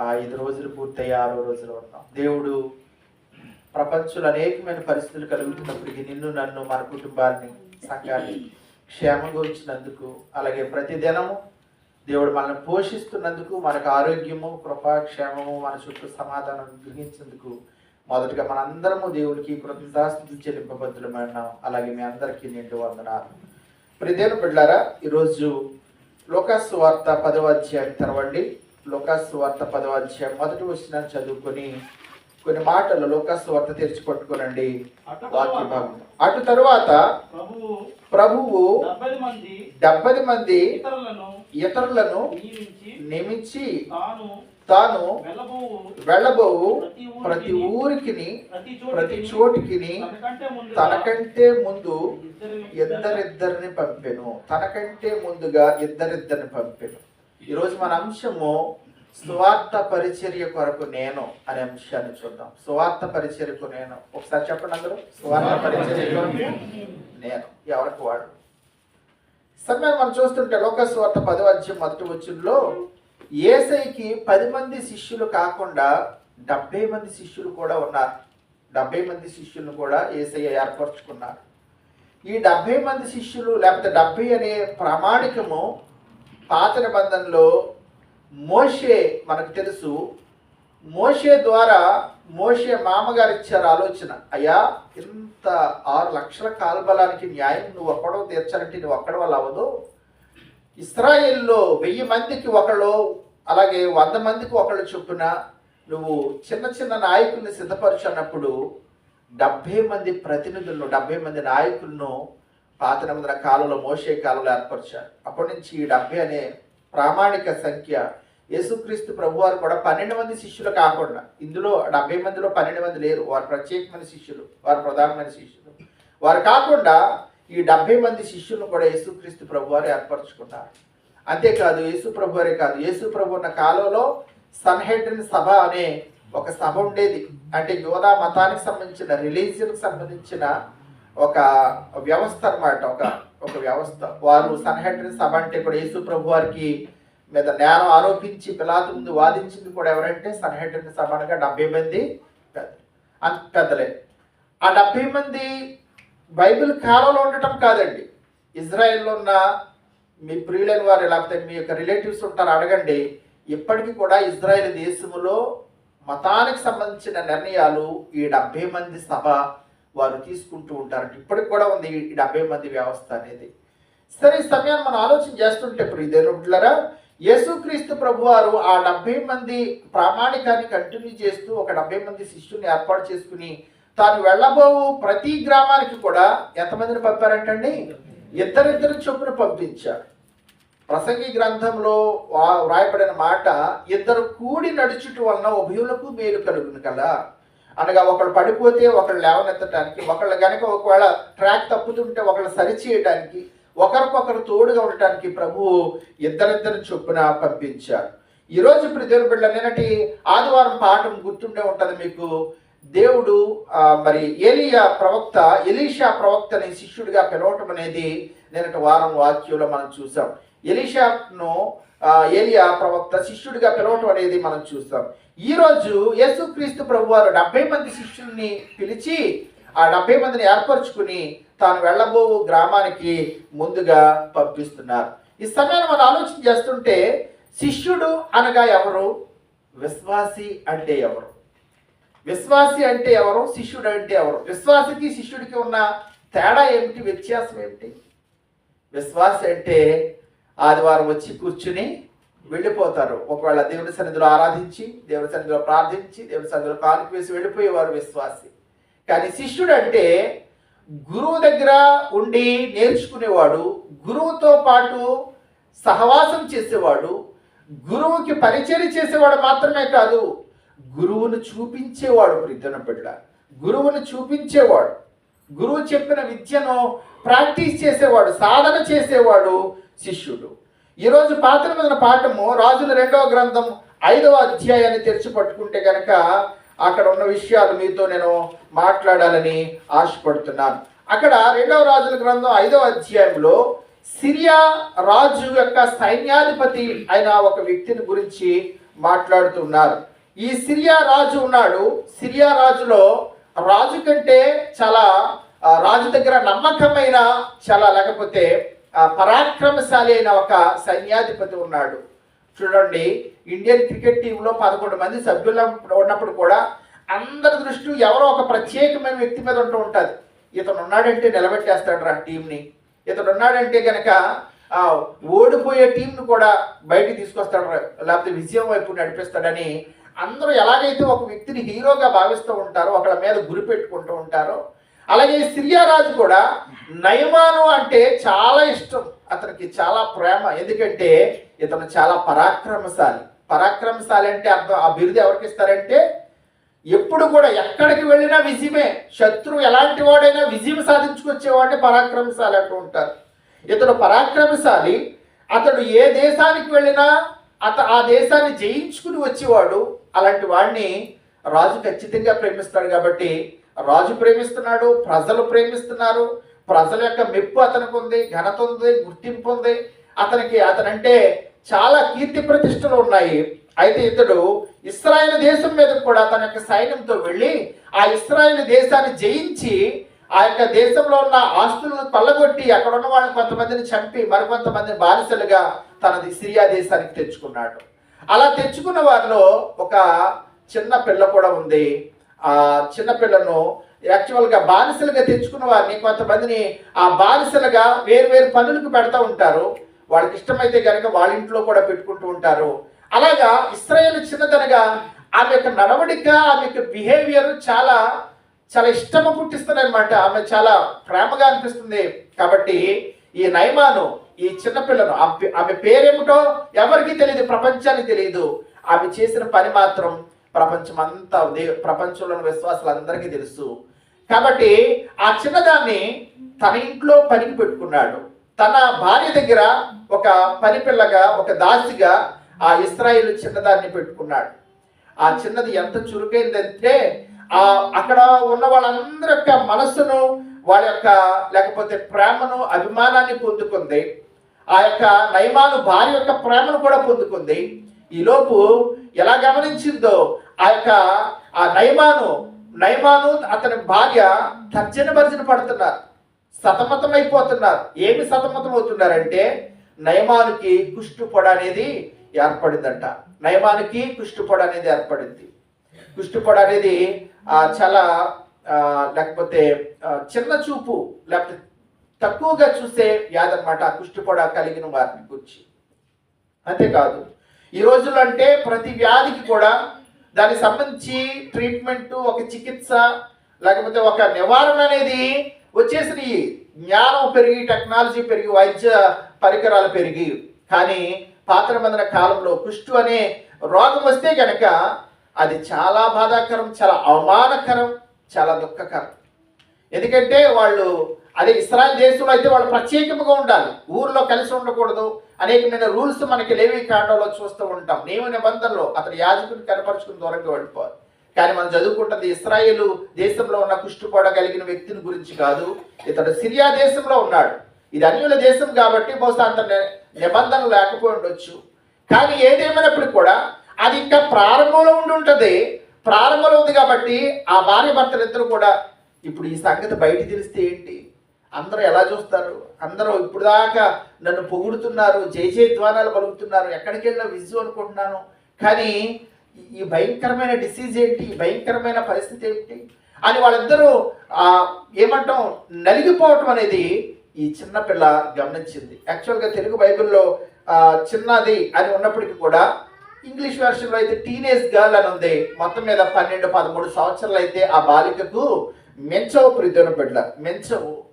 ఆ ఐదు రోజులు పూర్తయి ఆరో రోజులు ఉన్నాం. దేవుడు ప్రపంచంలో అనేకమైన పరిస్థితులు కలుగుతున్నప్పటికీ నిన్ను నన్ను మన కుటుంబాన్ని సంఘాన్ని క్షేమంగా ఉంచినందుకు అలాగే ప్రతి దినము దేవుడు మనల్ని పోషిస్తున్నందుకు మనకు ఆరోగ్యము కృపా క్షేమము మన చుట్టూ సమాధానం గ్రహించేందుకు మొదటగా మనందరము దేవుడికి కృతజ్ఞతాస్థుతి చెల్లింపబద్దులమన్నాం. అలాగే మీ అందరికీ నిండు వందనాలు. ప్రిదేను బిడ్డారా ఈరోజు లోకాసు వార్త పదవ అధ్యాయం తెరవండి. లోకాసు వార్త పదవ అధ్యాయం మొదటి వచ్చిన చదువుకొని కొన్ని మాటలు లోకాసు వార్త తెరిచి పట్టుకోనండి. అటు వాక్య తరువాత భాగం అటు తరువాత ప్రభువు డెబ్బై మంది ఇతరులను నియమించి తాను వెళ్ళబోవు ప్రతి ఊరికి ప్రతి చోటికి తనకంటే ముందు ఇద్దరిద్దరిని పంపెను. తనకంటే ముందుగా ఇద్దరిద్దరిని పంపెను. ఈరోజు మన అంశము సువార్త పరిచర్య కొరకు నేను అనే అంశాన్ని చూద్దాం. సువార్త పరిచర్యకు నేను. ఒకసారి చెప్పండి అందరూ. సువార్త పరిచర్య కొరకు నేను. ఎవరికి వాడు? సమయం మనం చూస్తుంటే లోక సువార్త పదవాధ్యం మొదటి వచ్చినలో ఏసైకి పది మంది శిష్యులు కాకుండా డెబ్బై మంది శిష్యులు కూడా ఉన్నారు. డెబ్బై మంది శిష్యులను కూడా ఏసై ఏర్పరచుకున్నారు. ఈ డెబ్బై మంది శిష్యులు లేకపోతే డెబ్బై అనే ప్రామాణికము పాత నిబంధనలో మోషే మనకు తెలుసు. మోషే ద్వారా మోషే మామగారు ఇచ్చారు ఆలోచన. అయ్యా ఇంత ఆరు లక్షల కాల్బలానికి న్యాయం నువ్వు ఒక్కడో తీర్చాలంటే నువ్వు ఒక్కడ వల్ల అవ్వదు. ఇస్రాయేల్లో వెయ్యి మందికి ఒకళ్ళు అలాగే వంద మందికి ఒకళ్ళు చొప్పున నువ్వు చిన్న చిన్న నాయకుల్ని సిద్ధపరచున్నప్పుడు డెబ్భై మంది ప్రతినిధులను డెబ్భై మంది నాయకులను పాత నిబంధన కాలంలో మోసే కాలంలో ఏర్పరిచారు. అప్పటి నుంచి ఈ డెబ్బై అనే ప్రామాణిక సంఖ్య యేసుక్రీస్తు ప్రభువారు కూడా పన్నెండు మంది శిష్యులు కాకుండా ఇందులో డెబ్బై మందిలో పన్నెండు మంది లేరు. వారు ప్రత్యేకమైన శిష్యులు వారు ప్రధానమైన శిష్యులు. వారు కాకుండా ఈ డెబ్బై మంది శిష్యులను కూడా యేసుక్రీస్తు ప్రభువారు ఏర్పరచుకున్నారు. అంతేకాదు యేసు ప్రభువారే కాదు యేసు ప్రభు ఉన్న కాలంలో సన్హెడ్రిన్ సభ అనే ఒక సభ ఉండేది. అంటే యోధా మతానికి సంబంధించిన రిలీజియన్కి సంబంధించిన ఒక వ్యవస్థ అనమాట ఒక ఒక వ్యవస్థ. వారు సన్హెడ్రిన్ సభ అంటే కూడా యేసు ప్రభు వారికి మీద నేరం ఆరోపించి పిలాతు ముందు వాదించింది కూడా ఎవరంటే సన్హెడ్రిన్ సభ అనగా డెబ్బై మంది పెద్ద అంత పెద్దలే. ఆ డెబ్బై మంది బైబిల్ కాలంలో ఉండటం కాదండి. ఇజ్రాయెల్లో ఉన్న మీ ప్రియులైన వారు లేకపోతే మీ యొక్క రిలేటివ్స్ ఉంటారు అడగండి. ఇప్పటికీ కూడా ఇజ్రాయెల్ దేశంలో మతానికి సంబంధించిన నిర్ణయాలు ఈ డెబ్బై మంది సభ వారు తీసుకుంటూ ఉంటారు ఇప్పటికి కూడా ఉంది ఈ డెబ్బై మంది వ్యవస్థ అనేది. సరే ఈ సమయాన్ని మనం ఆలోచన చేస్తుంటే ఇప్పుడు ఇదేనులరా యేసుక్రీస్తు ప్రభు వారు ఆ డెబ్బై మంది ప్రామాణికాన్ని కంటిన్యూ చేస్తూ ఒక డెబ్బై మంది శిష్యుని ఏర్పాటు చేసుకుని తాను వెళ్ళబోవు ప్రతి గ్రామానికి కూడా ఎంతమందిని పంపారంటండి? ఇద్దరిద్దరు చొప్పున పంపించారు. ప్రసంగి గ్రంథంలో వ్రాయబడిన మాట ఇద్దరు కూడి నడుచుట వలన ఉభయులకు మేలు కలుగును కదా. అనగా ఒకళ్ళు పడిపోతే ఒకళ్ళు లేవనెత్తడానికి ఒకళ్ళు గనక ఒకవేళ ట్రాక్ తప్పుతుంటే ఒకళ్ళు సరిచేయడానికి ఒకరికొకరు తోడుగా ఉండటానికి ప్రభు ఇద్దరిద్దరు చొప్పున పంపించారు. ఈరోజు ఇప్పుడు దేవుని బిడ్డ నిన్నటి ఆదివారం పాఠం గుర్తుండే ఉంటుంది మీకు. దేవుడు మరి ఏలియా ప్రవక్త ఎలీషా ప్రవక్తని శిష్యుడిగా పిలవటం అనేది నిన్నటి వారం వాక్యంలో మనం చూసాం. ఎలిషాను ఏలియా ప్రవక్త శిష్యుడిగా పిలవటం అనేది మనం చూస్తాం. ఈ రోజు యేసుక్రీస్తు ప్రభు వారు డెబ్బై మంది శిష్యుల్ని పిలిచి ఆ డెబ్బై మందిని ఏర్పరచుకుని తాను వెళ్ళబో గ్రామానికి ముందుగా పంపిస్తున్నారు. ఈ సమయాన్ని మనం ఆలోచన చేస్తుంటే శిష్యుడు అనగా ఎవరు? విశ్వాసి అంటే ఎవరు? విశ్వాసి అంటే ఎవరు? శిష్యుడు అంటే ఎవరు? విశ్వాసికి శిష్యుడికి ఉన్న తేడా ఏమిటి? వ్యత్యాసం ఏమిటి? విశ్వాసి అంటే ఆదివారం వచ్చి కూర్చుని వెళ్ళిపోతారు. ఒకవేళ దేవుని సన్నిధిలో ఆరాధించి దేవుని సన్నిధిలో ప్రార్థించి దేవుని సన్నిధిలో కానుక వేసి వెళ్ళిపోయేవారు విశ్వాసి. కానీ శిష్యుడు అంటే గురువు దగ్గర ఉండి నేర్చుకునేవాడు గురువుతో పాటు సహవాసం చేసేవాడు గురువుకి పరిచయం చేసేవాడు మాత్రమే కాదు గురువును చూపించేవాడు ప్రీతన బిడ్డ. గురువును చూపించేవాడు. గురువు చెప్పిన విద్యను ప్రాక్టీస్ చేసేవాడు సాధన చేసేవాడు శిష్యుడు. ఈరోజు పాత్ర మీద పాఠము రాజుల రెండవ గ్రంథం ఐదవ అధ్యాయాన్ని తెరిచి పట్టుకుంటే కనుక అక్కడ ఉన్న విషయాలు మీతో నేను మాట్లాడాలని ఆశపడుతున్నాను. అక్కడ రెండవ రాజుల గ్రంథం ఐదవ అధ్యాయంలో సిరియా రాజు యొక్క సైన్యాధిపతి అయిన ఒక వ్యక్తిని గురించి మాట్లాడుతున్నారు. ఈ సిరియా రాజు ఉన్నాడు. సిరియా రాజులో రాజు కంటే చాలా రాజు దగ్గర నమ్మకమైన చాలా లేకపోతే పరాక్రమశాలి అయిన ఒక సైన్యాధిపతి ఉన్నాడు. చూడండి ఇండియన్ క్రికెట్ టీంలో పదకొండు మంది సభ్యులు ఉన్నప్పుడు కూడా అందరి దృష్టి ఎవరో ఒక ప్రత్యేకమైన వ్యక్తి మీద ఉంటూ ఉంటుంది ఇతను ఉన్నాడంటే నిలబెట్టేస్తాడు రా టీంని. ఇతడు ఉన్నాడంటే కనుక ఓడిపోయే టీంను కూడా బయటికి తీసుకొస్తాడు లేకపోతే విజయం వైపు నడిపిస్తాడని అందరూ ఎలాగైతే ఒక వ్యక్తిని హీరోగా భావిస్తూ ఉంటారో ఒకళ్ళ మీద గురి పెట్టుకుంటూ ఉంటారో అలాగే సిరియా రాజు కూడా నయమాను అంటే చాలా ఇష్టం. అతనికి చాలా ప్రేమ. ఎందుకంటే ఇతను చాలా పరాక్రమశాలి. పరాక్రమశాలి అంటే అర్థం ఆ బిరుదు ఎవరికి ఇస్తారంటే ఎప్పుడు కూడా ఎక్కడికి వెళ్ళినా విజయమే. శత్రువు ఎలాంటి వాడైనా విజయం సాధించుకొచ్చేవాడిని పరాక్రమశాలి అంటూ ఉంటారు. ఇతడు పరాక్రమశాలి. అతడు ఏ దేశానికి వెళ్ళినా అత ఆ దేశాన్ని జయించుకుని వచ్చేవాడు. అలాంటి వాడిని రాజు ఖచ్చితంగా ప్రేమిస్తాడు కాబట్టి రాజు ప్రేమిస్తున్నాడు ప్రజలు ప్రేమిస్తున్నారు ప్రజల యొక్క మెప్పు అతనికి ఉంది ఘనత ఉంది గుర్తింపు ఉంది. అతనికి అతనంటే చాలా కీర్తి ప్రతిష్టలు ఉన్నాయి. అయితే ఇతడు ఇస్రాయేల్ దేశం మీద కూడా తన యొక్క సైన్యంతో వెళ్ళి ఆ ఇస్రాయేల్ దేశాన్ని జయించి ఆ యొక్క దేశంలో ఉన్న ఆస్తులను పల్లగొట్టి అక్కడ ఉన్న వాళ్ళని కొంతమందిని చంపి మరికొంతమందిని బానిసలుగా తనది సిరియా దేశానికి తెచ్చుకున్నాడు. అలా తెచ్చుకున్న వారిలో ఒక చిన్న పిల్ల కూడా ఉంది. ఆ చిన్నపిల్లను యాక్చువల్గా బానిసలుగా తెచ్చుకున్న వారిని కొంతమందిని ఆ బానిసలుగా వేరు వేరు పనులకు పెడతా ఉంటారు. వాళ్ళకి ఇష్టమైతే కనుక వాళ్ళ ఇంట్లో కూడా పెట్టుకుంటూ ఉంటారు. అలాగా ఇస్రాయేల్ చిన్నదనగా ఆమె యొక్క నడవడిక ఆమె యొక్క బిహేవియర్ చాలా చాలా ఇష్టము పుట్టిస్తుంది అనమాట ఆమె చాలా ప్రేమగా అనిపిస్తుంది. కాబట్టి ఈ నయమాను ఈ చిన్నపిల్లను ఆ పే- ఆమె పేరేమిటో ఎవరికీ తెలియదు ప్రపంచానికి తెలియదు ఆమె చేసిన పని మాత్రం ప్రపంచం అంతా దే- ప్రపంచంలో ఉన్న విశ్వాసాలందరికీ తెలుసు. కాబట్టి ఆ చిన్నదాన్ని తన ఇంట్లో పనికి పెట్టుకున్నాడు. తన భార్య దగ్గర ఒక పనిపిల్లగా ఒక దాసిగా ఆ ఇస్రాయిల్ చిన్నదాన్ని పెట్టుకున్నాడు. ఆ చిన్నది ఎంత చురుకైందంటే ఆ అక్కడ ఉన్న వాళ్ళందరి యొక్క మనస్సును వాళ్ళ యొక్క లేకపోతే ప్రేమను అభిమానాన్ని పొందుకుంది. ఆ యొక్క నయమాను భార్య యొక్క ప్రేమను కూడా పొందుకుంది. ఈలోపు ఎలా గమనించిందో ఆ యొక్క ఆ నయమాను నయమాను అతని భార్య తర్జన భర్జన పడుతున్నారు. సతమతం అయిపోతున్నారు ఏమి సతమతం అవుతున్నారంటే నయమానికి కుష్టు అనేది ఏర్పడిందంట. నయమానికి కుష్టు అనేది ఏర్పడింది. కుష్టు అనేది ఆ, చాలా లేకపోతే చిన్న చూపు లేకపోతే తక్కువగా చూసే వ్యాధి అనమాట ఆ కుష్టిపొడ కలిగిన వారిని గురించి. అంతేకాదు ఈ రోజుల్లో అంటే ప్రతి వ్యాధికి కూడా దానికి సంబంధించి ట్రీట్మెంట్ ఒక చికిత్స లేకపోతే ఒక నివారణ అనేది వచ్చేసి జ్ఞానం పెరిగి టెక్నాలజీ పెరిగి వైద్య పరికరాలు పెరిగి. కానీ పాత్ర మందిన కాలంలో కుష్టు అనే రోగం వస్తే కనుక అది చాలా బాధాకరం చాలా అవమానకరం చాలా దుఃఖకరం. ఎందుకంటే వాళ్ళు అదే ఇస్రాయల్ దేశంలో అయితే వాళ్ళు ప్రత్యేకంగా ఉండాలి. ఊర్లో కలిసి ఉండకూడదు. అనేకమైన రూల్స్ మనకి లేవి కాండంలో చూస్తూ ఉంటాం. నియమ నిబంధనలు అతని యాజకుని కనపరుచుకుని దూరంగా వెళ్ళిపోవాలి. కానీ మనం చదువుకుంటుంది ఇస్రాయేల్ దేశంలో ఉన్న కుష్టుపోడ కలిగిన వ్యక్తిని గురించి కాదు. ఇతడు సిరియా దేశంలో ఉన్నాడు. ఇది అన్యుల దేశం కాబట్టి బహుశా అంత నిబంధన లేకపోయి ఉండొచ్చు. కానీ ఏదేమైనప్పటికీ కూడా అది ఇంకా ప్రారంభంలో ఉండి ఉంటుంది. ప్రారంభంలో ఉంది కాబట్టి ఆ భార్య భర్తలు ఇద్దరు కూడా ఇప్పుడు ఈ సంగతి బయట తెలిస్తే ఏంటి? అందరూ ఎలా చూస్తారు? అందరూ ఇప్పుడు దాకా నన్ను పొగుడుతున్నారు జై జయ ద్వారాలు పలుకుతున్నారు ఎక్కడికి వెళ్ళినా విజు అనుకుంటున్నాను. కానీ ఈ- భయంకరమైన డిసీజ్ ఏంటి? ఈ భయంకరమైన పరిస్థితి ఏంటి? అని వాళ్ళిద్దరూ ఏమంటాం నలిగిపోవటం అనేది ఈ చిన్నపిల్ల గమనించింది. యాక్చువల్గా తెలుగు బైబిల్లో చిన్నది అని ఉన్నప్పటికీ కూడా ఇంగ్లీష్ వెర్షన్లో అయితే టీనేజ్ గర్ల్ అని ఉంది. మొత్తం మీద పన్నెండు పదమూడు సంవత్సరాలు అయితే ఆ బాలికకు మెంచవు ప్రీతిన బిడ్డ. మెంచవు.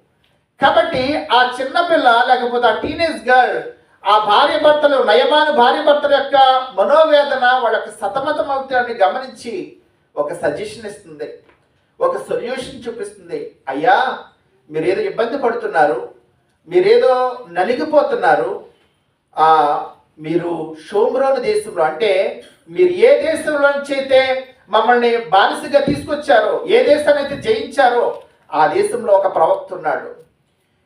కాబట్టి ఆ చిన్నపిల్ల లేకపోతే ఆ టీనేజ్ గర్ల్ ఆ భార్య భర్తలు నయమాను భార్య భర్తల యొక్క మనోవేదన వాళ్ళకి సతమతం అవుతాడని గమనించి ఒక సజెషన్ ఇస్తుంది. ఒక సొల్యూషన్ చూపిస్తుంది. అయ్యా మీరేదో ఇబ్బంది పడుతున్నారు మీరేదో నలిగిపోతున్నారు మీరు షోమ్రోను దేశంలో అంటే మీరు ఏ దేశంలో నుంచి అయితే మమ్మల్ని బానిసగా తీసుకొచ్చారో ఏ దేశాన్ని అయితే జయించారో ఆ దేశంలో ఒక ప్రవక్త ఉన్నాడు.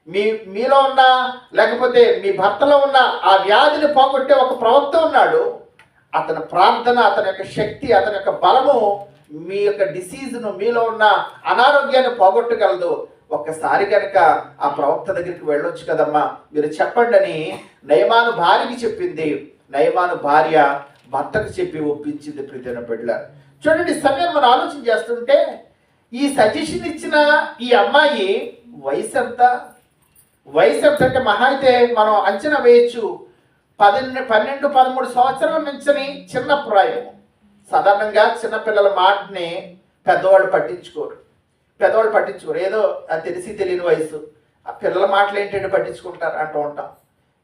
మీ మీలో ఉన్న లేకపోతే మీ భర్తలో ఉన్న ఆ వ్యాధిని పోగొట్టే ఒక ప్రవక్త ఉన్నాడు. అతని ప్రార్థన అతని యొక్క శక్తి అతని యొక్క బలము మీ యొక్క డిసీజ్ను మీలో ఉన్న అనారోగ్యాన్ని పోగొట్టగలదు. ఒక్కసారి కనుక ఆ ప్రవక్త దగ్గరికి వెళ్ళొచ్చు కదమ్మా. మీరు చెప్పండి అని నయమాను భార్యకి చెప్పింది. నయమాను భార్య భర్తకు చెప్పి ఒప్పించింది ప్రీతిన బిడ్డ చూడండి సమయం మనం ఆలోచన చేస్తుంటే ఈ సజెషన్ ఇచ్చిన ఈ అమ్మాయి వయసు ఎంత వయసు అంటే మహా అయితే మనం అంచనా వేయచ్చు. పన్నెండు పన్నెండు పదమూడు సంవత్సరాల నుంచని చిన్న ప్రాయం సాధారణంగా చిన్నపిల్లల మాటని పెద్దవాళ్ళు పట్టించుకోరు. పెద్దవాళ్ళు పట్టించుకోరు. ఏదో అది తెలిసి తెలియని వయసు. ఆ పిల్లల మాటలు ఏంటంటే పట్టించుకుంటారు అంటూ ఉంటాం.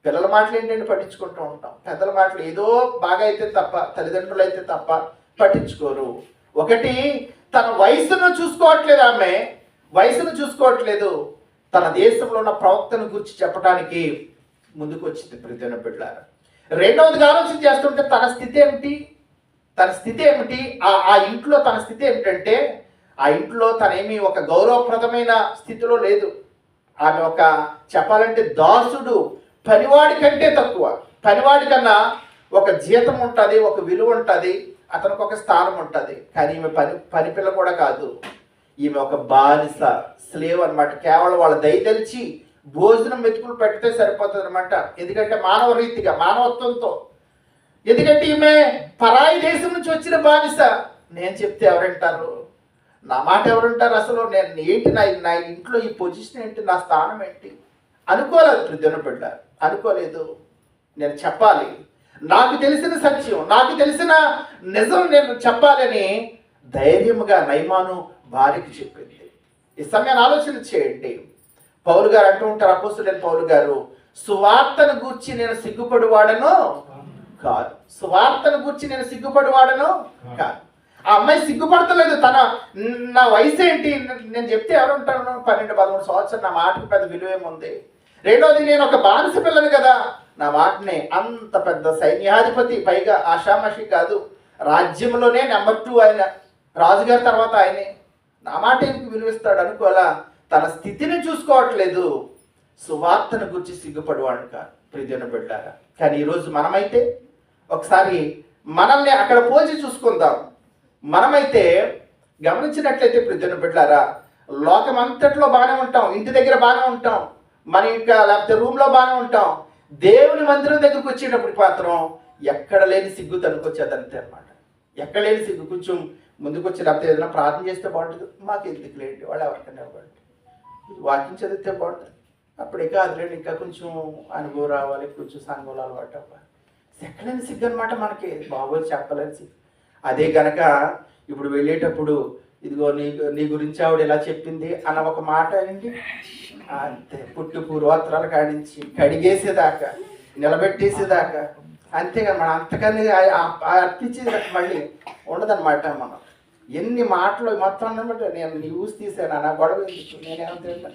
పిల్లల మాటలు ఏంటంటే పట్టించుకుంటూ ఉంటాం. పెద్దల మాటలు ఏదో బాగా అయితే తప్ప తల్లిదండ్రులు అయితే తప్ప పట్టించుకోరు. ఒకటి తన వయసును చూసుకోవట్లేదు ఆమె. వయసును చూసుకోవట్లేదు. తన దేశంలో ఉన్న ప్రవక్తను గురించి చెప్పడానికి ముందుకు వచ్చింది ప్రతిన బిడ్డారు రెండవదిగా ఆలోచన చేస్తుంటే తన స్థితి ఏమిటి? తన స్థితి ఏమిటి? ఆ ఆ ఇంట్లో తన స్థితి ఏమిటంటే ఆ ఇంట్లో తనేమి ఒక గౌరవప్రదమైన స్థితిలో లేదు. ఆమె ఒక చెప్పాలంటే దాసుడు పనివాడి కంటే తక్కువ. పనివాడి కన్నా ఒక జీతం ఉంటుంది ఒక విలువ ఉంటుంది అతనికి ఒక స్థానం ఉంటుంది. కానీ ఈమె పని పని పిల్ల కూడా కాదు. ఈమె ఒక బానిస. స్లేవ్ అనమాట కేవలం వాళ్ళ దయ తెలిసి భోజనం మెతుకులు పెడితే సరిపోతుంది అనమాట ఎందుకంటే మానవ రీతిగా మానవత్వంతో. ఎందుకంటే ఈమె పరాయి దేశం నుంచి వచ్చిన బానిస. నేను చెప్తే ఎవరంటారు? నా మాట ఎవరుంటారు అసలు? నేను ఏంటి నా నా ఇంట్లో ఈ పొజిషన్ ఏంటి? నా స్థానం ఏంటి? అనుకోలేదు ప్రతిన బిడ్డ అనుకోలేదు. నేను చెప్పాలి. నాకు తెలిసిన సత్యం నాకు తెలిసిన నిజం నేను చెప్పాలని ధైర్యముగా నైమాను భార్యకి చెప్పింది. ఈ సమయాన్ని ఆలోచన చేయండి. పౌలు గారు అంటూ ఉంటారు అపోస్తుడైన పౌలు గారు సువార్తను గూర్చి నేను సిగ్గుపడివాడను కాదు. సువార్తను గూర్చి నేను సిగ్గుపడివాడను కాదు. ఆ అమ్మాయి సిగ్గుపడతలేదు. తన నా వయసు ఏంటి? నేను చెప్తే ఎవరుంటాను పన్నెండు పదమూడు సంవత్సరం నా మాటకు పెద్ద విలువ ఏముంది? రెండోది నేను ఒక బానిస పిల్లని కదా. నా మాటని అంత పెద్ద సైన్యాధిపతి పైగా ఆషామాషి కాదు. రాజ్యంలోనే నెంబర్ టూ ఆయన రాజుగారి తర్వాత ఆయనే. నా మాట ఎందుకు విలువిస్తాడు? అనుకోలా తన స్థితిని చూసుకోవట్లేదు. సువార్తను గురించి సిగ్గుపడేవాడు కాదు ప్రియన బిడ్డారా? కానీ ఈరోజు మనమైతే ఒకసారి మనల్ని అక్కడ పోల్చి చూసుకుందాం. మనమైతే గమనించినట్లయితే ప్రియన బిడ్డారా లోకం అంతట్లో బాగానే ఉంటాం. ఇంటి దగ్గర బాగానే ఉంటాం. మన ఇంకా లేకపోతే రూమ్లో బాగానే ఉంటాం. దేవుని మందిరం దగ్గరకు వచ్చేటప్పుడు మాత్రం ఎక్కడ లేని సిగ్గు తనుకొచ్చేదంతే అనమాట ఎక్కడ లేని సిగ్గు. కొంచెం ముందుకు వచ్చి లేకపోతే ఏదైనా ప్రార్థన చేస్తే బాగుంటుంది. మాకు ఎందుకు లేండి? వాళ్ళు ఎవరికైనా బాగుంటుంది వాకింగ్ చదివితే బాగుంటుంది. అప్పుడు ఇంకా ఇంకా కొంచెం అనుభవం రావాలి కొంచెం సంఘంలో అలవాటు అవ్వాలి. ఎక్కడైనా సిగ్గు అనమాట మనకి. బాగోదు చెప్పలేని సిగ్గు. అదే గనక ఇప్పుడు వెళ్ళేటప్పుడు ఇదిగో నీ నీ గురించి ఆవిడ ఇలా చెప్పింది అన్న ఒక మాట అండి అంతే. పుట్టు పూర్వోత్తరాలు కాడించి కడిగేసేదాకా నిలబెట్టేసేదాకా. అంతేగా మనం అంతకని ఆ- అర్పించేదాకా మళ్ళీ ఉండదన్నమాట మనం. ఎన్ని మాటలు మొత్తం అన్నమాట నేను న్యూస్ తీసాను నా గొడవ ఎందుకు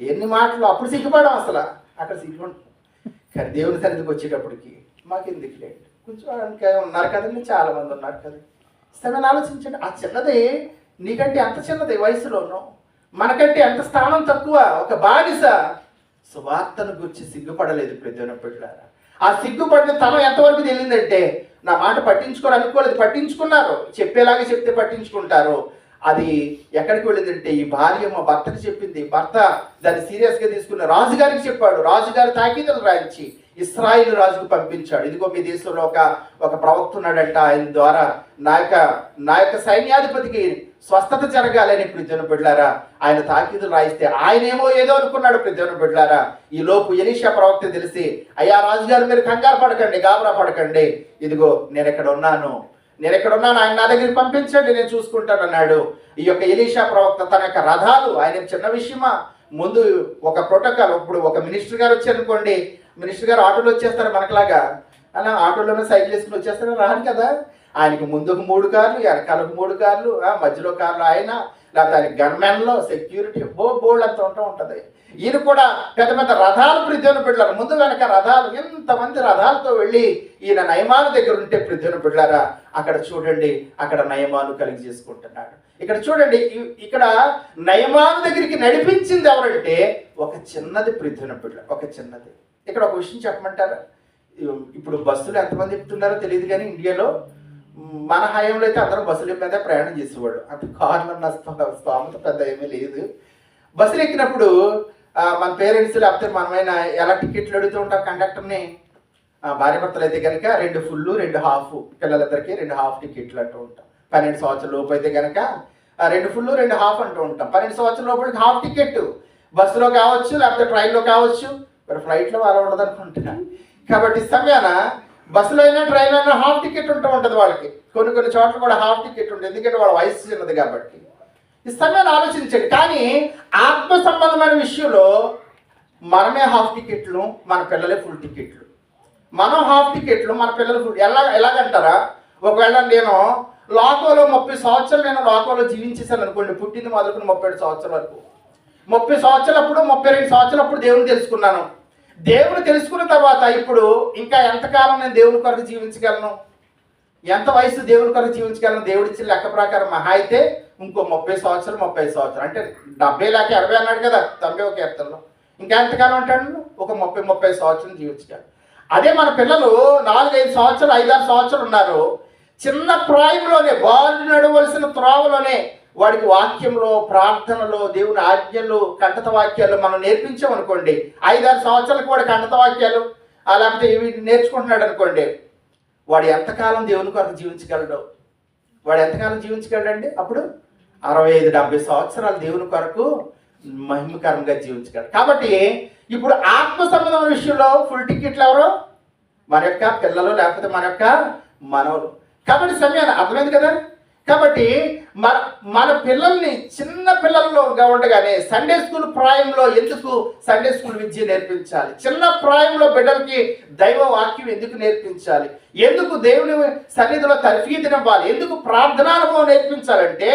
ఎన్ని మాటలు? అప్పుడు సిగ్గుపడం అసలు. అక్కడ సిగ్గుపడం కానీ దేవుని సన్నిధికి వచ్చేటప్పటికి మాకు ఎందుకు లేదు? కొంచెం ఉన్నారు కదండి చాలా మంది ఉన్నారు కదా. సమయం ఆలోచించండి. ఆ చిన్నది నీకంటే ఎంత చిన్నది వయసులోనూ మనకంటే ఎంత స్థానం తక్కువ ఒక బానిస సువార్తను గురించి సిగ్గుపడలేదు ప్రతి ఆ సిగ్గుపడిన తనం ఎంతవరకు తెలియదంటే నా మాట పట్టించుకోరు అనుకోలేదు. పట్టించుకున్నారు. చెప్పేలాగా చెప్తే పట్టించుకుంటారు. అది ఎక్కడికి వెళ్ళిందంటే ఈ భార్య మా భర్తకి చెప్పింది. భర్త దాన్ని సీరియస్గా తీసుకున్న రాజుగారికి చెప్పాడు. రాజుగారి తాకీదలు రాయించి ఇస్రాయిల్ రాజుకు పంపించాడు. ఇదిగో మీ దేశంలో ఒక ఒక ప్రవక్త ఉన్నాడంట. ఆయన ద్వారా నా యొక్క నా యొక్క సైన్యాధిపతికి స్వస్థత జరగాలని ప్రజను బిడ్లారా ఆయన తాకీదులు రాయిస్తే ఆయనేమో ఏదో అనుకున్నాడు ప్రజను బిడ్లారా ఈ లోపు ఎలీషా ప్రవక్త తెలిసి అయ్యా రాజుగారు మీరు కంగారు పడకండి గాబరా పడకండి. ఇదిగో నేను ఇక్కడ ఉన్నాను? నేను ఎక్కడ ఉన్నాను? ఆయన నా దగ్గరికి పంపించండి నేను చూసుకుంటాను అన్నాడు. ఈ యొక్క ఎలీషా ప్రవక్త తన యొక్క రథాలు ఆయన చిన్న విషయమా? ముందు ఒక ప్రోటోకాల్ ఇప్పుడు ఒక మినిస్టర్ గారు వచ్చారనుకోండి మినిస్టర్ గారు ఆటోలో వచ్చేస్తారు మనకులాగా. అలా ఆటోలోనే సైకిల్ వేసుకుని వచ్చేస్తారు రాను కదా. ఆయనకి ముందుకు మూడు కార్లు వెనకాలకు మూడు కార్లు ఆ మధ్యలో కార్లు ఆయన లేకపోతే ఆయన గన్మెన్లో సెక్యూరిటీ బో బోల్డ్ అంత ఉంటూ ఉంటుంది. ఈయన కూడా పెద్ద పెద్ద రథాలు ప్రతిన బిడ్డలారు ముందు వెనక రథాలు ఎంతమంది రథాలతో వెళ్ళి ఈయన నయమాను దగ్గర ఉంటే ప్రతిన బిడ్డారా అక్కడ చూడండి అక్కడ నయమాను కలిగి చేసుకుంటున్నాడు. ఇక్కడ చూడండి ఇక్కడ నయమాను దగ్గరికి నడిపించింది ఎవరంటే ఒక చిన్నది ప్రతిన బిడ్డ ఒక చిన్నది. ఇక్కడ ఒక విషయం చెప్పమంటారా? ఇప్పుడు బస్సులు ఎంతమంది ఎక్కుతున్నారో తెలియదు కానీ ఇండియాలో మన హయాంలో అయితే అందరం బస్సుల మీద ప్రయాణం చేసేవాడు అంత కార్లు ఉన్న స్తోమత పెద్ద ఏమీ లేదు. బస్సులు ఎక్కినప్పుడు మన పేరెంట్స్ లేకపోతే మనమైనా ఎలా టికెట్లు అడుగుతూ ఉంటాం కండక్టర్ని? భార్య భర్తలు అయితే కనుక రెండు ఫుల్ రెండు హాఫ్ పిల్లలిద్దరికి రెండు హాఫ్ టికెట్లు అంటూ ఉంటాం. పన్నెండు సంవత్సరాల లోపు అయితే కనుక రెండు ఫుల్ రెండు హాఫ్ అంటూ ఉంటాం. పన్నెండు సంవత్సరాల లోపలికి హాఫ్ టికెట్ బస్సులో కావచ్చు లేకపోతే ట్రైన్లో కావచ్చు. మరి ఫ్లైట్లో అలా ఉండదు అనుకుంటున్నాను కాబట్టి సమయాన బస్సులో అయినా ట్రైన్లో అయినా హాఫ్ టికెట్ ఉంటూ ఉంటుంది వాళ్ళకి. కొన్ని కొన్ని చోట్ల కూడా హాఫ్ టికెట్ ఉంటుంది ఎందుకంటే వాళ్ళ వయసు చిన్నది కాబట్టి. ఈ ఆలోచించండి. కానీ ఆత్మ సంబంధమైన విషయంలో మనమే హాఫ్ టికెట్లు మన పిల్లలే ఫుల్ టికెట్లు. మనం హాఫ్ టికెట్లు మన పిల్లలు ఫుల్ ఎలా ఎలాగంటారా? ఒకవేళ నేను లోకంలో ముప్పై సంవత్సరాలు నేను లోకంలో జీవించేసాను అనుకోండి పుట్టింది మొదలుకుని ముప్పై ఏడు సంవత్సరాల వరకు. ముప్పై సంవత్సరాలప్పుడు ముప్పై రెండు సంవత్సరాలప్పుడు దేవుని తెలుసుకున్నాను. దేవుని తెలుసుకున్న తర్వాత ఇప్పుడు ఇంకా ఎంతకాలం నేను దేవుని కొరకు జీవించగలను? ఎంత వయసు దేవుని కొరకు జీవించగలను? దేవుడి ఇచ్చిన లెక్క ప్రకారం మహా అయితే ఇంకో ముప్పై సంవత్సరాలు ముప్పై సంవత్సరం అంటే డెబ్బై లేక ఇరవై అన్నాడు కదా తొంభై ఒక కీర్తనలో. ఇంకా ఎంతకాలం అంటాడు ఒక ముప్పై ముప్పై సంవత్సరం జీవించగలరు అదే మన పిల్లలు నాలుగైదు సంవత్సరాలు ఐదారు సంవత్సరాలు ఉన్నారు. చిన్న ప్రాయంలోనే బాలు నడవలసిన త్రోవలోనే వాడికి వాక్యంలో ప్రార్థనలో దేవుని ఆజ్ఞలు కంటత వాక్యాలు మనం నేర్పించామనుకోండి ఐదారు సంవత్సరాలకు వాడు కంటత వాక్యాలు లేకపోతే ఇవి నేర్చుకుంటున్నాడు అనుకోండి వాడు ఎంతకాలం దేవుని కొరకు జీవించగలడు? వాడు ఎంతకాలం జీవించగలడండి? అప్పుడు అరవై ఐదు డెబ్బై సంవత్సరాలు దేవుని కొరకు మహిమకరంగా జీవించగలడు. కాబట్టి ఇప్పుడు ఆత్మ సంబంధం విషయంలో ఫుల్ టికెట్లు ఎవరు? మన యొక్క పిల్లలు లేకపోతే మన యొక్క మనవులు. కాబట్టి సమయాన్ని అర్థమైంది కదా? కాబట్టి మన మన పిల్లల్ని చిన్న పిల్లల్లోగా ఉండగానే సండే స్కూల్ ప్రాయంలో ఎందుకు సండే స్కూల్ విద్య నేర్పించాలి? చిన్న ప్రాయంలో బిడ్డలకి దైవ వాక్యం ఎందుకు నేర్పించాలి? ఎందుకు దేవుని సన్నిధిలో తర్ఫీదినివ్వాలి ఎందుకు ప్రార్థనానుభవం నేర్పించాలంటే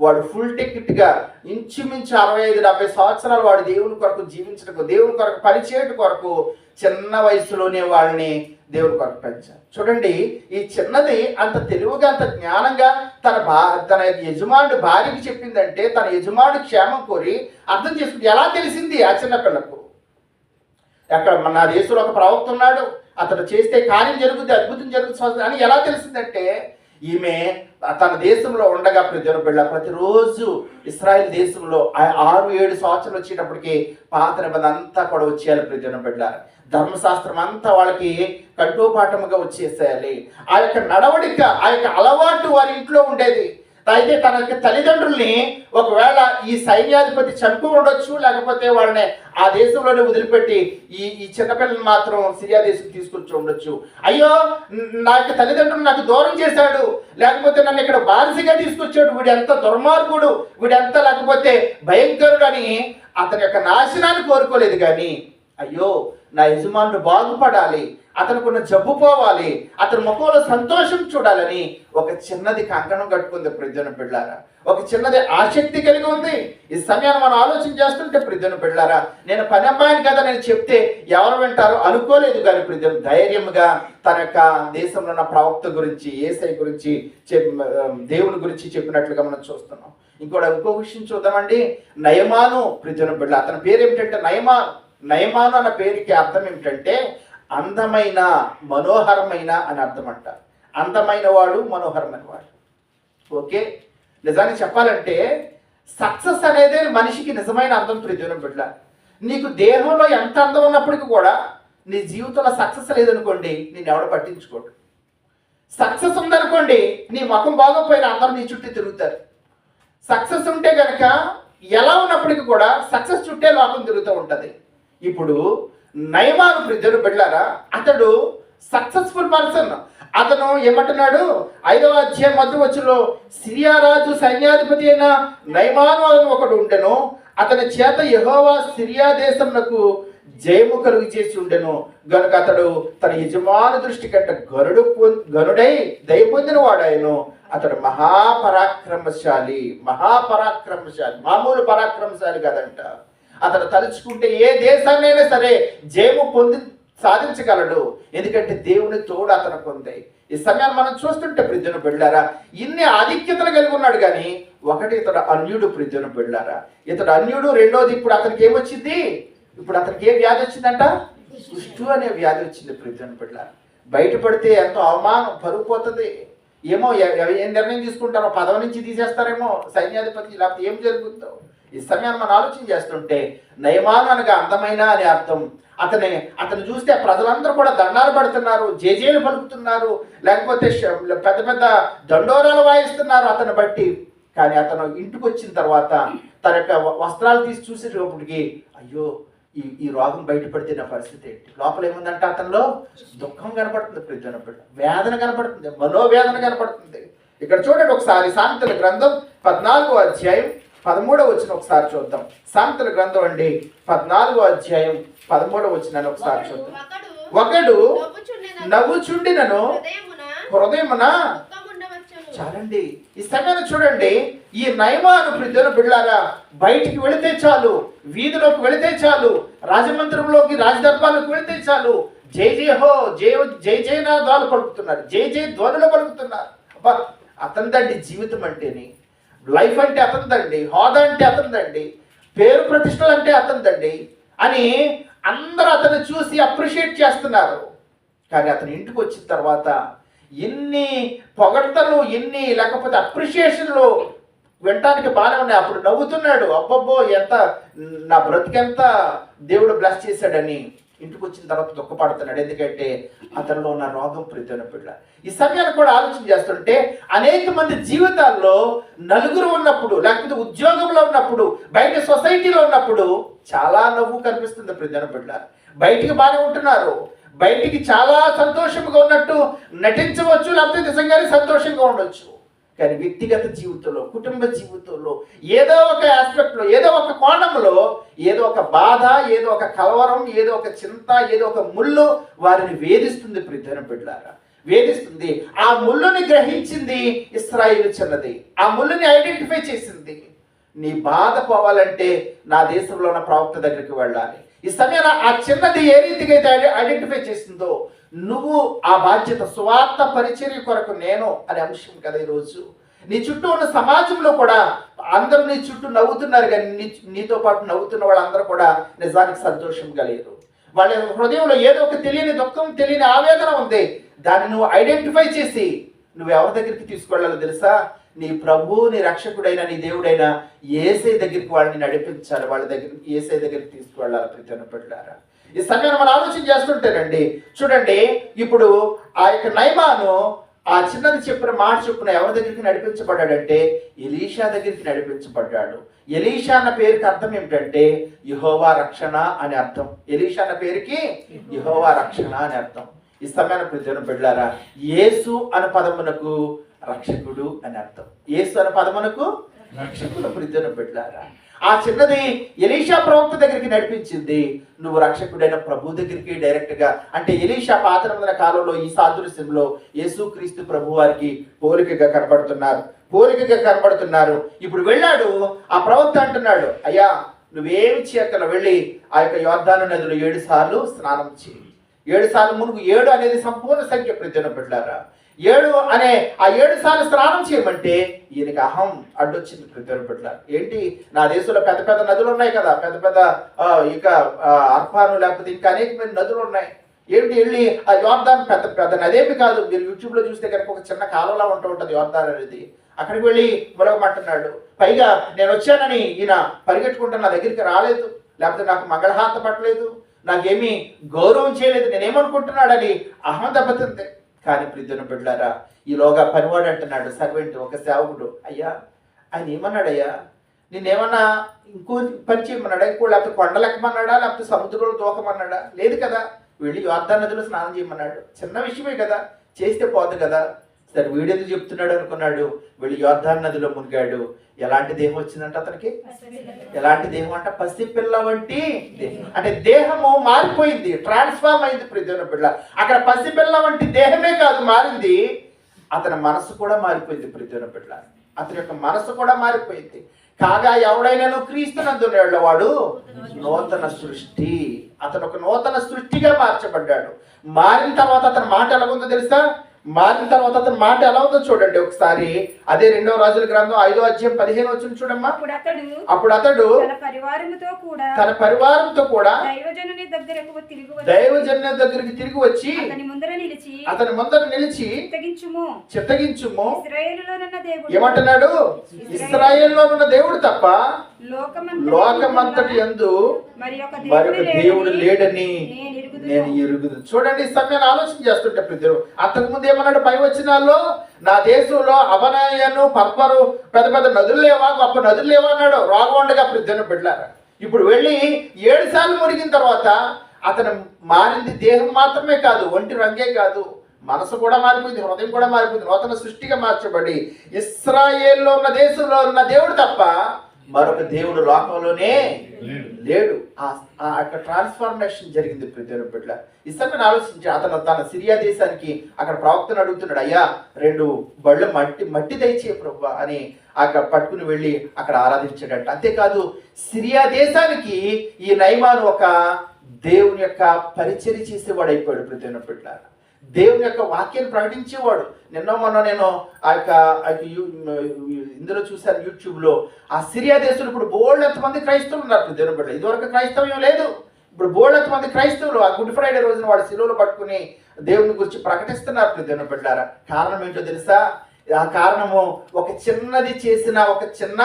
వాడు ఫుల్ టికెట్గా ఇంచుమించు అరవై ఐదు డెబ్బై సంవత్సరాలు వాడు దేవుని కొరకు జీవించడం దేవుని కొరకు పనిచేయడం కొరకు చిన్న వయసులోనే వాళ్ళని దేవుడు కొరకు చూడండి ఈ చిన్నది అంత తెలివిగా అంత జ్ఞానంగా తన భా తన యజమానుడు భార్యకి చెప్పిందంటే తన యజమానుడు క్షేమం కోరి అర్థం చేసుకుంది ఎలా తెలిసింది ఆ చిన్న పిల్లకు? అక్కడ మన నా దేశంలో ఒక ప్రవక్త ఉన్నాడు అతను చేస్తే కార్యం జరుగుతుంది అద్భుతం జరుగుతుంది అని ఎలా తెలిసిందంటే ఈమె తన దేశంలో ఉండగా ప్రజల బిళ్ళ ప్రతిరోజు ఇస్రాయల్ దేశంలో ఆ- ఆరు ఏడు సంవత్సరాలు వచ్చేటప్పటికి పాత నిబంధన అంతా కూడా వచ్చేయాలి ప్రజల బిడ్డ ధర్మశాస్త్రం అంతా వాళ్ళకి కంఠోపాఠముగా వచ్చేసేయాలి. ఆ యొక్క నడవడిక ఆ యొక్క అలవాటు వారి ఇంట్లో ఉండేది. అయితే తన యొక్క తల్లిదండ్రుల్ని ఒకవేళ ఈ సైన్యాధిపతి చంపి ఉండొచ్చు లేకపోతే వాళ్ళని ఆ దేశంలోనే వదిలిపెట్టి ఈ ఈ చిన్నపిల్లల్ని మాత్రం సిరియా దేశం తీసుకొచ్చి ఉండొచ్చు. అయ్యో నా యొక్క తల్లిదండ్రులు నాకు దూరం చేశాడు లేకపోతే నన్ను ఇక్కడ బానిసగా తీసుకొచ్చాడు. వీడు ఎంత దుర్మార్గుడు వీడు ఎంత లేకపోతే భయంకరుడు అని అతని యొక్క నాశనాన్ని కోరుకోలేదు కానీ అయ్యో నా యజమానుడు బాగుపడాలి అతనుకున్న జబ్బు పోవాలి అతని ముఖంలో సంతోషం చూడాలని ఒక చిన్నది కంకణం కట్టుకుంది ప్రజన పిల్లారా ఒక చిన్నది ఆసక్తి కలిగి ఉంది. ఈ సమయాన్ని మనం ఆలోచన చేస్తుంటే ప్రజన పిల్లారా నేను పని అమ్మాయిని కదా నేను చెప్తే ఎవరు వింటారో అనుకోలేదు కానీ ప్రజలు ధైర్యంగా తన యొక్క దేశంలో ఉన్న ప్రవక్త గురించి ఏసై గురించి చెప్ దేవుని గురించి చెప్పినట్లుగా మనం చూస్తున్నాం. ఇంకోటి ఇంకో విషయం చూద్దామండి. నయమాను ప్రజన బిడ్డ అతని పేరు ఏమిటంటే నయమా నయమాను అన్న పేరుకి అర్థం ఏమిటంటే అందమైన మనోహరమైన అని అర్థం అంట అందమైన వాడు మనోహరమైన వాడు ఓకే? నిజానికి చెప్పాలంటే సక్సెస్ అనేది మనిషికి నిజమైన అందం ప్రయోజనం బిడ్డ. నీకు దేహంలో ఎంత అందం ఉన్నప్పటికీ కూడా నీ జీవితంలో సక్సెస్ లేదనుకోండి నేను ఎవడ పట్టించుకోడు. సక్సెస్ ఉందనుకోండి నీ ముఖం బాగోపోయిన అందరూ నీ చుట్టూ తిరుగుతారు. సక్సెస్ ఉంటే కనుక ఎలా ఉన్నప్పటికీ కూడా సక్సెస్ చుట్టే లోకం తిరుగుతూ ఉంటుంది. ఇప్పుడు నయమాను ప్రజలు బిడ్డారా అతడు సక్సెస్ఫుల్ పర్సన్ అతను ఏమంటున్నాడు? ఐదవ అధ్యాయం మధ్య వచ్చిలో సిరియా రాజు సైన్యాధిపతి అయిన నయమాను అని ఒకడు ఉండెను. అతని చేత యహోవా సిరియా దేశంనకు జయము కలుగు చేసి ఉండెను గనుక అతడు తన యజమాను దృష్టి కంటే గరుడు గరుడై దయ పొందిన వాడాయను అతడు మహాపరాక్రమశాలి మహాపరాక్రమశాలి మామూలు పరాక్రమశాలి కదంట. అతను తలుచుకుంటే ఏ దేశాన్నైనా సరే జయము పొంది సాధించగలడు. ఎందుకంటే దేవుని తోడు అతను పొందాయి. ఈ సమయాన్ని మనం చూస్తుంటే ప్రిజను పెళ్ళారా? ఇన్ని ఆధిక్యతలు కలిగి ఉన్నాడు కానీ ఒకటి ఇతడు అన్యుడు ప్రిజను పెళ్ళారా? ఇతడు అన్యుడు రెండోది ఇప్పుడు అతనికి ఏమొచ్చింది? ఇప్పుడు అతనికి ఏ వ్యాధి వచ్చిందంట? కుష్టు అనే వ్యాధి వచ్చింది ప్రీతి పెళ్ళారా? బయటపడితే ఎంతో అవమానం పరుగుపోతుంది ఏమో ఏం నిర్ణయం తీసుకుంటారో పదవి నుంచి తీసేస్తారేమో సైన్యాధిపతి లేకపోతే ఏం జరుగుతుందో ఈ సమయాన్ని మనం ఆలోచన చేస్తుంటే నయమాను అనగా అందమైన అని అర్థం. అతని అతను చూస్తే ప్రజలందరూ కూడా దండాలు పడుతున్నారు జేజేలు పలుకుతున్నారు లేకపోతే పెద్ద పెద్ద దండోరాలు వాయిస్తున్నారు అతను బట్టి. కానీ అతను ఇంటికి వచ్చిన తర్వాత తన యొక్క వస్త్రాలు తీసి చూసేటప్పటికి అయ్యో ఈ ఈ రోగం బయటపడితే నా పరిస్థితి ఏంటి? లోపల ఏముందంటే అతనిలో? దుఃఖం కనపడుతుంది ప్రజనప్పుడు వేదన కనపడుతుంది మనోవేదన కనపడుతుంది. ఇక్కడ చూడండి ఒకసారి సాంతల గ్రంథం పద్నాలుగో అధ్యాయం పదమూడవ వచ్చిన ఒకసారి చూద్దాం. సామెతల గ్రంథం అండి పద్నాలుగో అధ్యాయం పదమూడవ వచ్చిన ఒకసారి చూద్దాం. ఒకడు నవ్వుచుండినను. హృదయమున చాలండి. ఈ సమయాన్ని చూడండి ఈ నయమాను ప్రజల బిళ్ళారా బయటికి వెళితే చాలు వీధిలోకి వెళితే చాలు రాజమందిరంలోకి రాజదర్బార్లోకి వెళితే చాలు జై జై హో జై జై జై నాదాలు పలుకుతున్నారు జై జై ధ్వనులు పలుకుతున్నారు. అతనిదండి జీవితం అంటేని లైఫ్ అంటే అతనిదండి హోదా అంటే అతనిదండి పేరు ప్రతిష్టలు అంటే అతనిదండి అని అందరూ అతన్ని చూసి అప్రిషియేట్ చేస్తున్నారు. కానీ అతను ఇంటికి వచ్చిన తర్వాత ఎన్ని పొగడ్తలు ఎన్ని లేకపోతే అప్రిషియేషన్లు వినటానికి బాగానే ఉన్నాయి. అప్పుడు నవ్వుతున్నాడు అబ్బబ్బో ఎంత నా బ్రతికెంత దేవుడు బ్లెస్ చేశాడని. ఇంటికి వచ్చిన తర్వాత దుఃఖపడుతున్నాడు. ఎందుకంటే అతనిలో ఉన్న రోగం ప్రీతిన ఈ సమయాన్ని కూడా ఆలోచన చేస్తుంటే అనేక మంది జీవితాల్లో నలుగురు ఉన్నప్పుడు లేకపోతే ఉద్యోగంలో ఉన్నప్పుడు బయట సొసైటీలో ఉన్నప్పుడు చాలా నవ్వు కనిపిస్తుంది ప్రీతిన పిల్ల బయటికి బాగానే ఉంటున్నారు. బయటికి చాలా సంతోషంగా ఉన్నట్టు నటించవచ్చు లేకపోతే నిజంగానే సంతోషంగా ఉండొచ్చు. కానీ వ్యక్తిగత జీవితంలో కుటుంబ జీవితంలో ఏదో ఒక ఆస్పెక్ట్లో ఏదో ఒక కోణంలో ఏదో ఒక బాధ ఏదో ఒక కలవరం ఏదో ఒక చింత ఏదో ఒక ముళ్ళు వారిని వేధిస్తుంది ప్రధాన బిడ్డారా వేధిస్తుంది. ఆ ముళ్ళుని గ్రహించింది ఇస్రాయిల్ చిన్నది ఆ ముళ్ళుని ఐడెంటిఫై చేసింది. నీ బాధ పోవాలంటే నా దేశంలో ఉన్న ప్రవక్త దగ్గరికి వెళ్ళాలి. ఈ సమయంలో ఆ చిన్నది ఏ రీతిగా అయితే ఐడెంటిఫై చేసిందో నువ్వు ఆ బాధ్యత స్వార్థ పరిచర్య కొరకు నేను అనే అంశం కదా ఈరోజు. నీ చుట్టూ ఉన్న సమాజంలో కూడా అందరూ నీ చుట్టూ నవ్వుతున్నారు కానీ నీ నీతో పాటు నవ్వుతున్న వాళ్ళందరూ కూడా నిజానికి సంతోషం కలిగారు. వాళ్ళ హృదయంలో ఏదో ఒక తెలియని దుఃఖం తెలియని ఆవేదన ఉంది. దాన్ని నువ్వు ఐడెంటిఫై చేసి నువ్వు ఎవరి దగ్గరికి తీసుకెళ్ళాలో తెలుసా? నీ ప్రభు నీ రక్షకుడైన నీ దేవుడైన ఏసై దగ్గరికి వాళ్ళని నడిపించాలి. వాళ్ళ దగ్గరికి ఏసై దగ్గరికి తీసుకువెళ్ళాలి ప్రతి అనుపడ్డారా ఈ సమయాన్ని మనం ఆలోచన చేస్తుంటేనండి చూడండి ఇప్పుడు ఆ యొక్క నైమాను ఆ చిన్నది చెప్పిన మాట చొప్పున ఎవరి దగ్గరికి నడిపించబడ్డాడంటే ఎలీషా దగ్గరికి నడిపించబడ్డాడు. ఎలీషా అన్న పేరుకి అర్థం ఏమిటంటే యహోవా రక్షణ అని అర్థం. ఎలీషా అన్న పేరుకి యహోవా రక్షణ అని అర్థం. ఈ సమయాన్ని ప్రజలను పెళ్ళారా యేసు అనే పదమునకు రక్షకుడు అని అర్థం. యేసు అనే పదమునకు రక్షకుడు ప్రజలను పెళ్ళారా ఆ చిన్నది ఎలీషా ప్రవక్త దగ్గరికి నడిపించింది. నువ్వు రక్షకుడైన ప్రభు దగ్గరికి డైరెక్ట్గా అంటే ఎలీషా పాత్రమైన కాలంలో ఈ సాదృశ్యంలో యేసుక్రీస్తు ప్రభు వారికి పోలికగా కనబడుతున్నారు పోలికగా కనబడుతున్నారు ఇప్పుడు వెళ్ళాడు ఆ ప్రవక్త అంటున్నాడు అయ్యా నువ్వేమి చేయక్కల వెళ్ళి ఆ యొక్క యోర్ధాను నదిలో ఏడు సార్లు స్నానం చేయి. ఏడు సార్లు మునుగు ఏడు అనేది సంపూర్ణ సంఖ్య ప్రతిన పెట్టారా ఏడు అనే ఆ ఏడు సార్లు స్నానం చేయమంటే ఈయనకి అహం అడ్డొచ్చింది ప్రతి పట్ల. ఏంటి? నా దేశంలో పెద్ద పెద్ద నదులు ఉన్నాయి కదా. పెద్ద పెద్ద ఇక అర్పాను లేకపోతే ఇంకా అనేకమైన నదులు ఉన్నాయి. ఏంటి వెళ్ళి ఆ యోర్దాన్ పెద్ద పెద్ద నదేమి కాదు. మీరు యూట్యూబ్లో చూస్తే కనుక ఒక చిన్న కాలంలో ఉంటూ ఉంటుంది యోర్దాన్ అనేది. అక్కడికి వెళ్ళి ములగమంటున్నాడు పైగా నేను వచ్చానని ఈయన పరిగెట్టుకుంటే నా దగ్గరికి రాలేదు. లేకపోతే నాకు మంగళహారత పట్టలేదు. నాకేమీ గౌరవం చేయలేదు. నేనేమనుకుంటున్నాడని అహం దెబ్బతింది. కానీ ప్రిద్దున బిడ్డారా ఈలోగా పనివాడు అంటున్నాడు సర్వెంట్ ఒక సేవకుడు. అయ్యా ఆయన ఏమన్నాడయ్యా? నేనేమన్నా ఇంకో పని చేయమన్నాడా? ఇంకో లేకపోతే కొండలెక్కమన్నాడా లేకపోతే సముద్రంలో దూకమన్నాడా? లేదు కదా. వెళ్ళి యోర్ధా నదిలో స్నానం చేయమన్నాడు. చిన్న విషయమే కదా. చేస్తే పోదు కదా. సరే వీడేది చెప్తున్నాడు అనుకున్నాడు? వీళ్ళు యోర్ధాన్ నదిలో మునిగాడు. ఎలాంటి దేహం వచ్చిందంట అతనికి? ఎలాంటి దేహం అంటే? పసిపిల్ల వంటి అంటే దేహము మారిపోయింది ట్రాన్స్ఫార్మ్ అయింది ప్రతిన పిల్ల అక్కడ పసిపిల్ల వంటి దేహమే కాదు మారింది. అతని మనసు కూడా మారిపోయింది ప్రతిన పిల్ల అతని యొక్క మనసు కూడా మారిపోయింది. కాగా ఎవడైనా క్రీస్తునందున్నాడు వాడు? నూతన సృష్టి. అతను ఒక నూతన సృష్టిగా మార్చబడ్డాడు. మారిన తర్వాత అతని మాట ఎలాగుందో తెలుసా? మారిన తర్వాత అతని మాట ఎలా ఉందో చూడండి ఒకసారి. అదే రెండవ రాజుల గ్రంథం ఐదో అధ్యాయం పదిహేను వచ్చింది చూడమ్మా. అప్పుడు అతడు తన పరివారంతో కూడా దైవజనుని దగ్గరకు తిరిగి వచ్చి అతని ముందర నిలిచి చిత్తగించుము. చిత్తగించుము. ఇస్రాయేలులోనున్న దేవుడు ఏమంటున్నాడు? ఇస్రాయేల్లో ఉన్న దేవుడు తప్ప లోకమంతటి యందు మరి ఒక దేవుడు లేడని నేను ఎరుగుదు చూడండి సమయాన్ని ఆలోచన చేస్తుంటే ప్రతి అంతకు ముందు ఏమన్నాడు? పై వచ్చినాల్లో నా దేశంలో అవనయను పర్పరు పెద్ద పెద్ద నదులు లేవా? గొప్ప నదులు లేవా అన్నాడు. రోగం ప్రతిదిన పెట్టారు. ఇప్పుడు వెళ్ళి ఏడు సార్లు మురిగిన తర్వాత అతను మారింది దేహం మాత్రమే కాదు ఒంటి రంగే కాదు. మనసు కూడా మారిపోయింది హృదయం కూడా మారిపోయింది. నూతన సృష్టిగా మార్చబడి ఇస్రాయేల్లో ఉన్న దేశంలో ఉన్న దేవుడు తప్ప మరొక దేవుడు లోకంలోనే లేడు. ఆ యొక్క ట్రాన్స్ఫార్మేషన్ జరిగింది ప్రతి బిడ్డ సమయం ఆలోచించి అతను తన సిరియా దేశానికి అక్కడ ప్రవక్తను అడుగుతున్నాడు అయ్యా రెండు బళ్ళు మట్టి మట్టి దయచే ప్రభు అని అక్కడ పట్టుకుని వెళ్ళి అక్కడ ఆరాధించాడంట. అంతేకాదు సిరియా దేశానికి ఈ నైమాను ఒక దేవుని యొక్క పరిచర్య చేసేవాడు అయిపోయాడు ప్రతి బిడ్డ దేవుని యొక్క వాక్యాన్ని ప్రకటించేవాడు. నిన్న మొన్న నేను ఆ యొక్క ఇందులో చూశాను యూట్యూబ్లో. ఆ సిరియా దేశంలో ఇప్పుడు బోల్డ్ ఎంతమంది క్రైస్తవులు ఉన్నారు. దేవుని బిడ్డ ఇదివరకు క్రైస్తవ్యం లేదు. ఇప్పుడు బోల్డ్ ఎంతమంది క్రైస్తవులు ఆ గుడ్ ఫ్రైడే రోజున వాడు శిలువలు పట్టుకుని దేవుని గురించి ప్రకటిస్తున్నారు. దేవుని బిడ్డారా కారణం ఏంటో తెలుసా? ఆ కారణము ఒక చిన్నది చేసిన ఒక చిన్న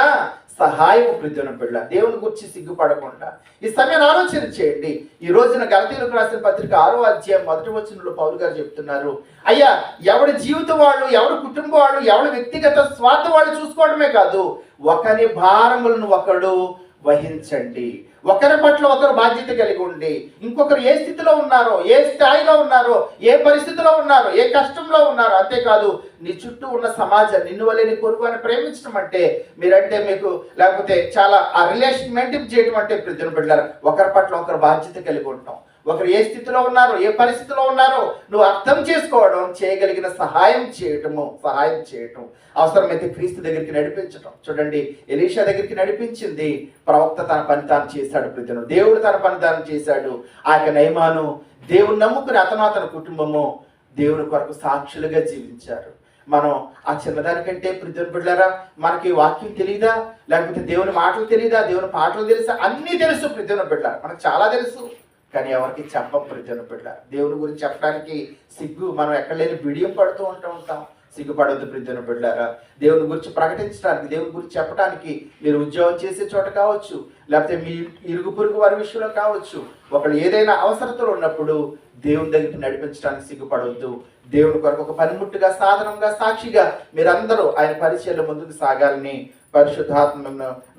సహాయం ప్రతిన బిడ్డ దేవుని గురించి సిగ్గుపడకుండా. ఈ సమయాన్ని ఆలోచన చేయండి. ఈ రోజున గలతీలకు రాసిన పత్రిక ఆరో అధ్యాయం మొదటి వచనంలో పౌరు గారు చెప్తున్నారు. అయ్యా ఎవడి జీవితం వాళ్ళు ఎవడి కుటుంబం వాళ్ళు ఎవడి వ్యక్తిగత స్వార్థ వాళ్ళు చూసుకోవడమే కాదు. ఒకరి భారములను ఒకడు వహించండి. ఒకరి పట్ల ఒకరు బాధ్యత కలిగి ఉండి ఇంకొకరు ఏ స్థితిలో ఉన్నారో ఏ స్థాయిలో ఉన్నారో ఏ పరిస్థితిలో ఉన్నారో ఏ కష్టంలో ఉన్నారో అంతేకాదు నీ చుట్టూ ఉన్న సమాజం నిన్ను వల్లే నీ కొడుకు అని ప్రేమించడం అంటే మీరంటే మీకు లేకపోతే చాలా ఆ రిలేషన్ మెయింటైన్ చేయడం అంటే ప్రతిన బిడ్డారు ఒకరి పట్ల ఒకరు బాధ్యత కలిగి ఉంటాం. ఒకరు ఏ స్థితిలో ఉన్నారో ఏ పరిస్థితిలో ఉన్నారో నువ్వు అర్థం చేసుకోవడం చేయగలిగిన సహాయం చేయటము సహాయం చేయటం. అవసరమైతే క్రీస్తు దగ్గరికి నడిపించటం. చూడండి ఎలీషా దగ్గరికి నడిపించింది. ప్రవక్త తన పని తాను చేశాడు ప్రతిను దేవుడు తన పని తాను చేశాడు. ఆ యొక్క నయమాను దేవుని నమ్ముకుని అతను అతని కుటుంబము దేవుని కొరకు సాక్షులుగా జీవించారు. మనం ఆ చిన్నదానికంటే ప్రతి బిడ్డారా మనకి వాక్యం తెలియదా లేకపోతే దేవుని మాటలు తెలియదా దేవుని పాటలు తెలుసా? అన్నీ తెలుసు ప్రతి బిడ్డారు మనకు చాలా తెలుసు. కానీ ఎవరికి చెప్పం ప్రజలు బిడ్డ. దేవుని గురించి చెప్పడానికి సిగ్గు. మనం ఎక్కడ లేని బిడియం పడుతూ ఉంటూ ఉంటాం. సిగ్గుపడొద్దు ప్రతి బిడ్డారా. దేవుని గురించి ప్రకటించడానికి దేవుని గురించి చెప్పడానికి మీరు ఉద్యోగం చేసే చోట కావచ్చు లేకపోతే మీ ఇరుగు పొరుగు వారి విషయంలో కావచ్చు. ఒకళ్ళు ఏదైనా అవసరతలు ఉన్నప్పుడు దేవుని దగ్గరికి నడిపించడానికి సిగ్గుపడవద్దు దేవుని కొరకు ఒక పనిముట్టుగా సాధనంగా సాక్షిగా మీరందరూ ఆయన పరిచయంలో ముందుకు సాగాలని పరిశుద్ధాత్మ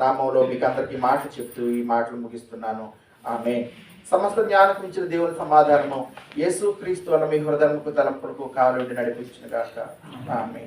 నామంలో మీకు అందరికీ మాటలు చెప్తూ ఈ మాటలు ముగిస్తున్నాను. ఆమె సమస్త జ్ఞానం మించిన దేవుని సమాధానము. యేసు క్రీస్తు వల్ల మీ హృదయముకు తలంపులకు కాలుండి నడిపించిన గాక. ఆమె